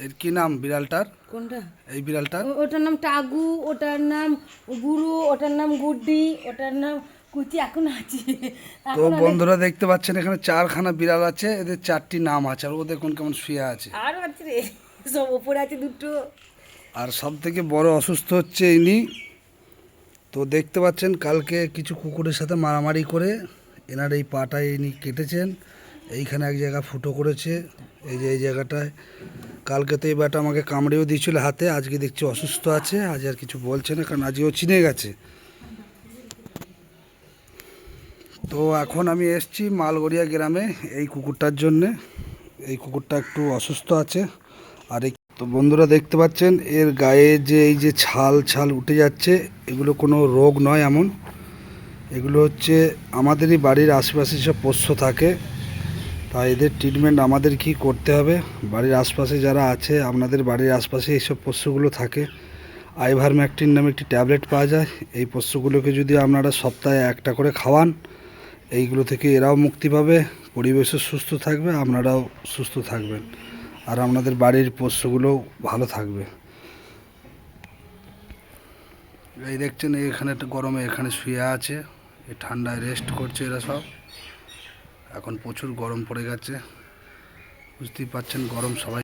এর কি নাম বিড়ালটার? কোনটা? এই বিড়ালটার? ওটার নাম টাগু ওটার নাম গুরু ওটার নাম গুড্ডি ওটার নাম কুচি এখন আছে। তো বন্ধুরা দেখতে পাচ্ছেন এখানে চারখানা বিড়াল আছে এদের চারটি নাম আছে আর ও দেখুন কেমন শুয়ে আছে। আরও আছে রে সব ওপরে আছে দুটো। আর সব থেকে বড় অসুস্থ হচ্ছে ইনি। তো দেখতে পাচ্ছেন কালকে কিছু কুকুরের সাথে মারামারি করে এনার এই পাটা ইনি কেটেছেন এইখানে এক জায়গা ফুটো করেছে এই যে এই জায়গাটায় কালকে তো এই বাটা আমাকে কামড়েও দিয়েছিল হাতে, আজকে দেখছি অসুস্থ আছে, আজ আর কিছু বলছে না, কারণ আজকে ও চিনে গেছে। তো এখন আমি এসছি মালগড়িয়া গ্রামে, এই কুকুরটার জন্যে। এই কুকুরটা একটু অসুস্থ আছে, আর এই তো বন্ধুরা দেখতে পাচ্ছেন, এর গায়ে যে এই যে ছাল ছাল উঠে যাচ্ছে, এগুলো কোনো রোগ নয় এমন। এগুলো হচ্ছে আমাদেরই বাড়ির আশেপাশে সব পোষ্য থাকে তাই এদের ট্রিটমেন্ট আমাদের কি করতে হবে? বাড়ির আশপাশে যারা আছে, আপনাদের বাড়ির আশপাশে এইসব পশুগুলো থাকে। আইভারম্যাকটিন নামে একটি ট্যাবলেট পাওয়া যায়। এই পশুগুলোকে যদি আপনারা সপ্তাহে একটা করে খাওয়ান, এইগুলো থেকে এরাও মুক্তি পাবে, পরিবেশও সুস্থ থাকবে, আপনারাও সুস্থ থাকবেন। আর আপনাদের বাড়ির পোষ্যগুলোও ভালো থাকবে। এই দেখছেন, এখানে একটা গরমে এখানে শুয়ে আছে। এই ঠান্ডায় রেস্ট করছে এরা সব। এখন প্রচুর গরম পড়ে গেছে। বুঝতেই পারছেন গরম সবাই